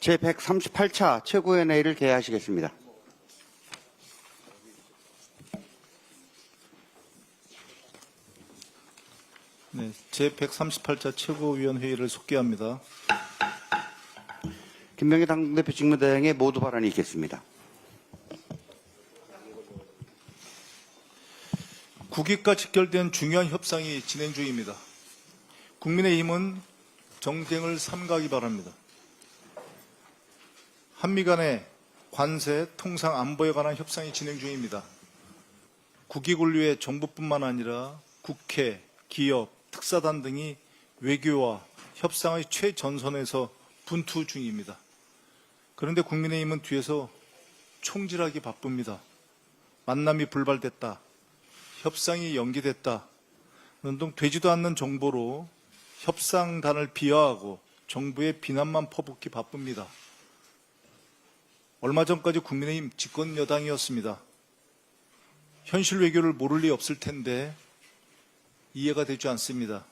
제138차 최고위원회의를 개회하시겠습니다. 네, 제138차 최고위원회의를 속개합니다. 김명희 당대표 직무대행의 모두 발언이 있겠습니다. 국익과 직결된 중요한 협상이 진행 중입니다. 국민의힘은 정쟁을 삼가기 바랍니다. 한미 간의 관세, 통상 안보에 관한 협상이 진행 중입니다. 국익원류의 정부뿐만 아니라 국회, 기업, 특사단 등이 외교와 협상의 최전선에서 분투 중입니다. 그런데 국민의힘은 뒤에서 총질하기 바쁩니다. 만남이 불발됐다. 협상이 연기됐다. 등 되지도 않는 정보로 협상단을 비하하고 정부의 비난만 퍼붓기 바쁩니다. 얼마 전까지 국민의힘 집권 여당이었습니다. 현실 외교를 모를 리 없을 텐데 이해가 되지 않습니다.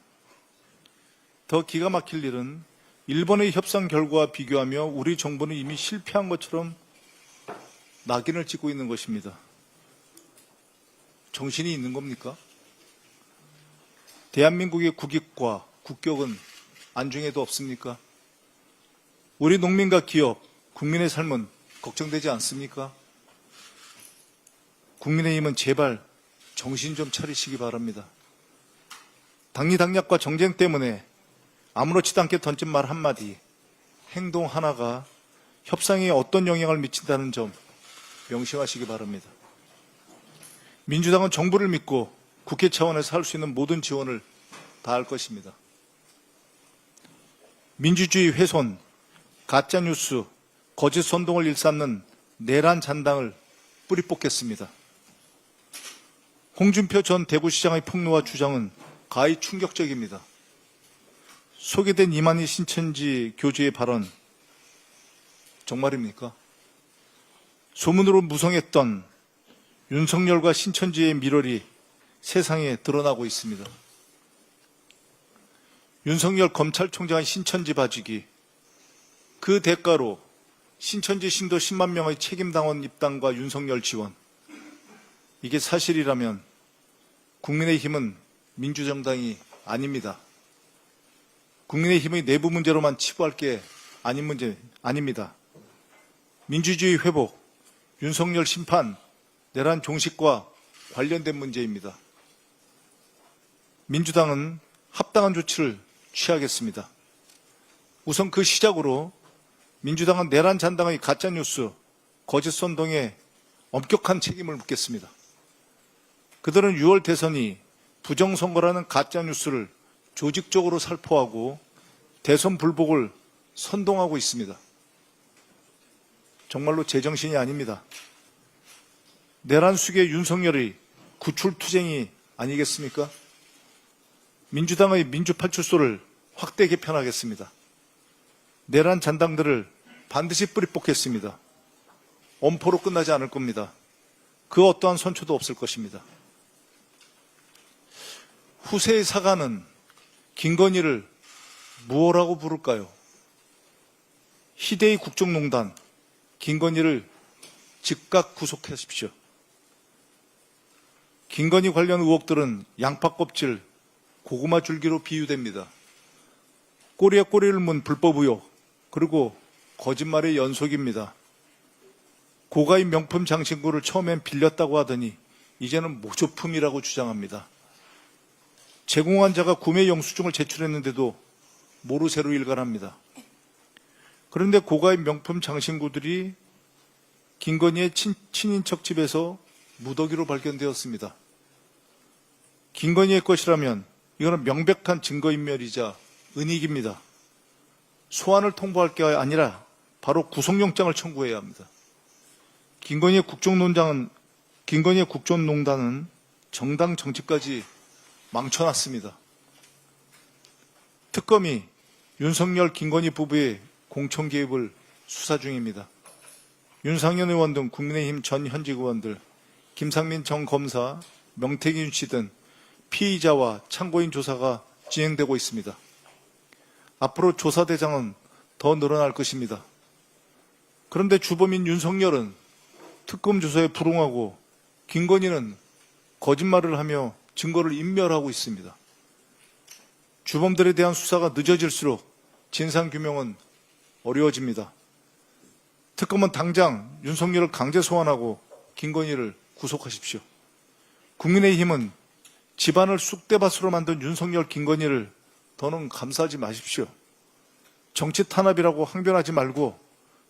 더 기가 막힐 일은 일본의 협상 결과와 비교하며 우리 정부는 이미 실패한 것처럼 낙인을 찍고 있는 것입니다. 정신이 있는 겁니까? 대한민국의 국익과 국격은 안중에도 없습니까? 우리 농민과 기업, 국민의 삶은 걱정되지 않습니까? 국민의힘은 제발 정신 좀 차리시기 바랍니다. 당리당략과 정쟁 때문에 아무렇지도 않게 던진 말 한마디, 행동 하나가 협상에 어떤 영향을 미친다는 점 명심하시기 바랍니다. 민주당은 정부를 믿고 국회 차원에서 할 수 있는 모든 지원을 다할 것입니다. 민주주의 훼손, 가짜뉴스, 거짓 선동을 일삼는 내란 잔당을 뿌리 뽑겠습니다. 홍준표 전 대구시장의 폭로와 주장은 가히 충격적입니다. 소개된 이만희 신천지 교주의 발언 정말입니까? 소문으로 무성했던 윤석열과 신천지의 밀월이 세상에 드러나고 있습니다. 윤석열 검찰총장의 신천지 봐주기, 그 대가로 신천지 신도 10만 명의 책임당원 입당과 윤석열 지원, 이게 사실이라면 국민의힘은 민주정당이 아닙니다. 국민의힘의 내부 문제로만 치부할 게 아닌 문제 아닙니다. 민주주의 회복, 윤석열 심판, 내란 종식과 관련된 문제입니다. 민주당은 합당한 조치를 취하겠습니다. 우선 그 시작으로 민주당은 내란 잔당의 가짜뉴스, 거짓 선동에 엄격한 책임을 묻겠습니다. 그들은 6월 대선이 부정선거라는 가짜뉴스를 조직적으로 살포하고 대선 불복을 선동하고 있습니다. 정말로 제정신이 아닙니다. 내란 숙의 윤석열의 구출투쟁이 아니겠습니까? 민주당의 민주파출소를 확대 개편하겠습니다. 내란 잔당들을 반드시 뿌리 뽑겠습니다. 엄포로 끝나지 않을 겁니다. 그 어떠한 선초도 없을 것입니다. 후세의 사과는 김건희를 무엇라고 부를까요? 희대의 국정농단, 김건희를 즉각 구속하십시오. 김건희 관련 의혹들은 양파 껍질, 고구마 줄기로 비유됩니다. 꼬리에 꼬리를 문 불법 의혹, 그리고 거짓말의 연속입니다. 고가의 명품 장신구를 처음엔 빌렸다고 하더니 이제는 모조품이라고 주장합니다. 제공한 자가 구매 영수증을 제출했는데도 모르쇠로 일관합니다. 그런데 고가의 명품 장신구들이 김건희의 친, 친인척 집에서 무더기로 발견되었습니다. 김건희의 것이라면 이거는 명백한 증거인멸이자 은닉입니다. 소환을 통보할 게 아니라 바로 구속영장을 청구해야 합니다. 김건희의 국정농장은 김건희의 국정농단은 정당 정치까지 망쳐놨습니다. 특검이 윤석열, 김건희 부부의 공천 개입을 수사 중입니다. 윤상현 의원 등 국민의힘 전 현직 의원들, 김상민 전 검사, 명태균 씨 등 피의자와 참고인 조사가 진행되고 있습니다. 앞으로 조사대장은 더 늘어날 것입니다. 그런데 주범인 윤석열은 특검 조사에 불응하고 김건희는 거짓말을 하며 증거를 인멸하고 있습니다. 주범들에 대한 수사가 늦어질수록 진상 규명은 어려워집니다. 특검은 당장 윤석열을 강제 소환하고 김건희를 구속하십시오. 국민의힘은 집안을 쑥대밭으로 만든 윤석열 김건희를 더는 감싸지 마십시오. 정치 탄압이라고 항변하지 말고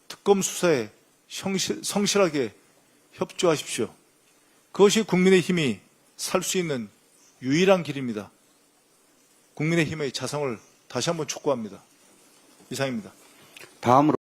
특검 수사에 성실, 성실하게 협조하십시오. 그것이 국민의 힘이 살 수 있는 유일한 길입니다. 국민의 힘의 자성을 다시 한번 촉구합니다. 이상입니다. 다음으로